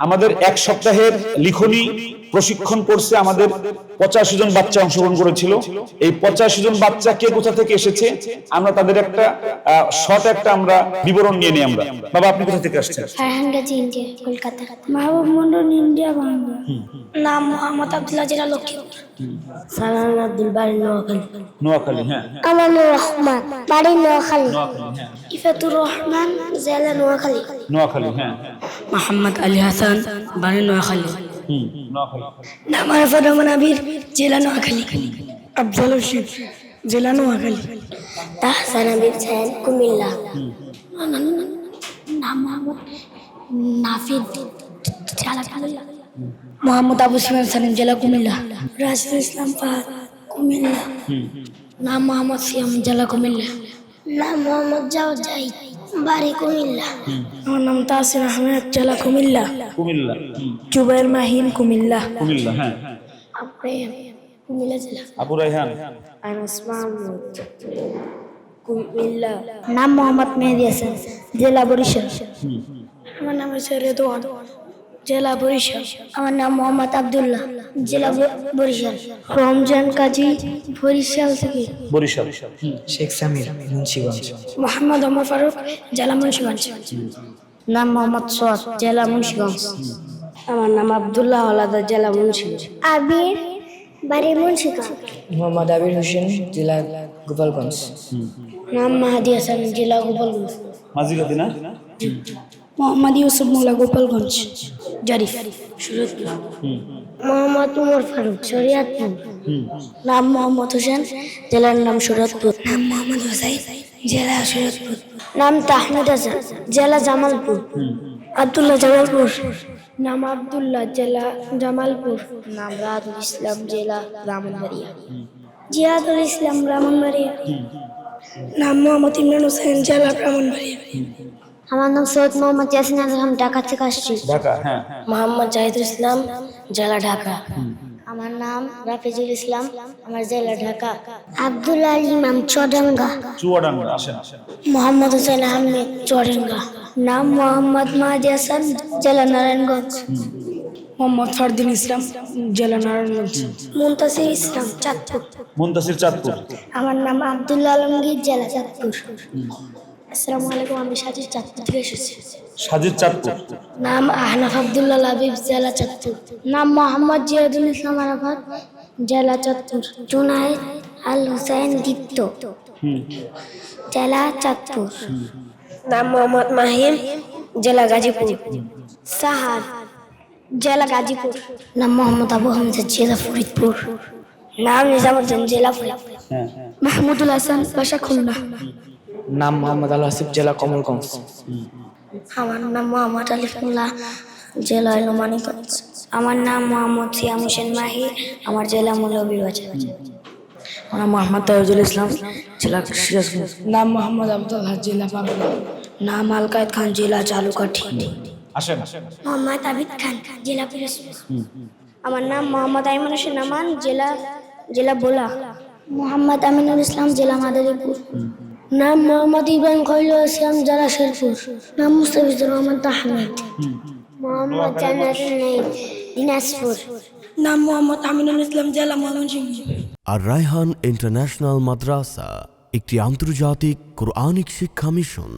আমাদের এক সপ্তাহের লিখনি প্রশিক্ষণ করছে আমাদের পঁচাশি জন বাচ্চা অংশগ্রহণ করেছিল। এই পঁচাশি জন বাচ্চা কে কোথা থেকে এসেছে? আমরা তাদের একটা শর্ট একটা আমরা বিবরণ নিয়ে নিই আমরা। বাবা আপনি কোথা থেকে আসছেন? ফারহান ইন্ডিয়া কলকাতা। মাহবুব মন্ডল ইন্ডিয়া বাংলা। নাম মোহাম্মদ আব্দুল্লাহ জেলা লক্ষ্মীপুর। সালান আব্দুল বাড়ি নোয়াখালী। নোয়াখালী হ্যাঁ। আমানুর রহমান বাড়ি নোয়াখালী। নোয়াখালী হ্যাঁ। ইফাতুর রহমান জেলা নোয়াখালী। নোয়াখালী হ্যাঁ। মোহাম্মদ আলী হাসান বাড়ি নোয়াখালী। নোয়াখালী নাম আরফার রহমান আবির জেলা নোয়াখালী। আফজল রশিদ জেলা নোয়াখালী। তাহসান আবির সাইন কুমিল্লা। নাম মোহাম্মদ নাফিদ জেলা কুমিল্লা। মোহাম্মদ আবু সিমান সালিম জেলা কুমিল্লা। রাজুল ইসলাম ফাহাদ কুমিল্লা। নাম মোহাম্মদ সিয়াম জেলা কুমিল্লা। নাম মোহাম্মদ জাওজাই। বাড়ি কুমিল্লা। আমার নাম তাসির আহমেদ জেলা কুমিল্লা। কুমিল্লা। জুবাইর মাহিন কুমিল্লা। কুমিল্লা হ্যাঁ। আপনি কুমিল্লা জেলা। আবু রাইহান আনাস মাহমুদ কুমিল্লা। নাম মোহাম্মদ মেহেদি হাসান জেলা বরিশাল। আমার নাম হচ্ছে রেদওয়ান। জেলা বরিশাল আমার নাম মোহাম্মদ আব্দুল্লাহ। জেলা বরিশাল রমজান কাজী বরিশাল থেকে। বরিশাল। শেখ সামির মুন্সিগঞ্জ। মোহাম্মদ ওমর ফারুক জেলা মুন্সিগঞ্জ। নাম মোহাম্মদ সোয়াদ জেলা মুন্সিগঞ্জ। আমার নাম আব্দুল্লাহ আলাদা জেলা মুন্সিগঞ্জ। আবির বাড়ি মুন্সিগঞ্জ। মোহাম্মদ আবির হোসেন জেলা গোপালগঞ্জ। নাম মাহাদি হাসান জেলা গোপালগঞ্জ। মাঝিগাতি না? মোহাম্মদ ইউসুফ মোল্লা গোপালগঞ্জ। জারিফ। সুরতপুর মোহাম্মদ উমর ফারুক শরিয়াতপুর নাম। মোহাম্মদ হোসেন জেলার নাম সুরতপুর নাম মোহাম্মদ হোসাইন জেলা সুরতপুর নাম তাহমিদ হাসান জেলা জামালপুর। আব্দুল্লাহ জামালপুর। নাম আব্দুল্লাহ জেলা জামালপুর। নাম রাহুল ইসলাম জেলা ব্রাহ্মণবাড়িয়া। জিয়াদুল ইসলাম ব্রাহ্মণবাড়িয়া। নাম মোহাম্মদ ইমরান হোসেন জেলা ব্রাহ্মণবাড়িয়া। আমার নাম সৈয়দ মোহাম্মদ ইয়াসিন আজম ঢাকা থেকে আসছি। ঢাকা হ্যাঁ। মোহাম্মদ জাহিদুল ইসলাম জেলা ঢাকা। আমার নাম রাফিজুল ইসলাম আমার জেলা ঢাকা। আব্দুল আলী ইমাম চডাঙ্গা চুয়াডাঙ্গা আসেন আসেন মোহাম্মদ হোসেন আহমেদ চডাঙ্গা নাম মোহাম্মদ মাহাদি হাসান জেলা নারায়ণগঞ্জ। মোহাম্মদ ফরদিন ইসলাম জেলা নারায়ণগঞ্জ। মুন্তাসির ইসলাম চাঁদপুর। মুন্তাসির চাঁদপুর। আমার নাম আব্দুল্লাহ আলমগীর জেলা চাঁদপুর। আসসালামু আলাইকুম আমি সাজিদ চাঁদপুর থেকে এসেছি। সাজিদ চাঁদপুর? নাম আহনাফ আব্দুল্লাহ লাবিব জেলা চাঁদপুর। নাম মোহাম্মদ জিয়াদুল ইসলাম আরাফাত জেলা চাঁদপুর। জুনাইদ আল হুসাইন দীপ্ত। জেলা চাঁদপুর। নাম মোহাম্মদ মাহিম জেলা গাজীপুর। সাহার জেলা গাজীপুর। নাম মোহাম্মদ আবু হামজা জেলা ফরিদপুর। নাম নিজামুদ্দিন জেলা ফরিদপুর। হ্যাঁ। মাহমুদুল হাসান বাসা খুলনা। নাম মোহাম্মদ আল হাসিফ জেলা কমলগঞ্জ। আমার নাম মোহাম্মদ আলিফুল্লাহ জেলা হলো মানিকগঞ্জ। আমার নাম মোহাম্মদ সিয়াম হোসেন মাহি আমার জেলা মৌলভীবাজার আমার নাম মোহাম্মদ তাইজুল ইসলাম জেলা সিরাজগঞ্জ। নাম মোহাম্মদ আব্দুল হাজ জেলা পাবনা নাম আলকায়দ খান জেলা চালুকাঠি আসেন মোহাম্মদ আবিদ খান জেলা পিরোজপুর। আমার নাম মোহাম্মদ আইমান হোসেন আমান জেলা জেলা বোলা। মোহাম্মদ আমিনুল ইসলাম জেলা মাদারীপুর। নাম মোহাম্মদ ইব্রাহিম খৈল ইসলাম জেলা শেরপুর। নাম মুস্তাফিজুর রহমান আহমেদ মোহাম্মদ দিনাজপুর। নাম মোহাম্মদ আমিনুল ইসলাম জেলা ময়মনসিংহ। আর রায়হান ইন্টারন্যাশনাল মাদ্রাসা একটি আন্তর্জাতিক কোরআনিক শিক্ষা মিশন।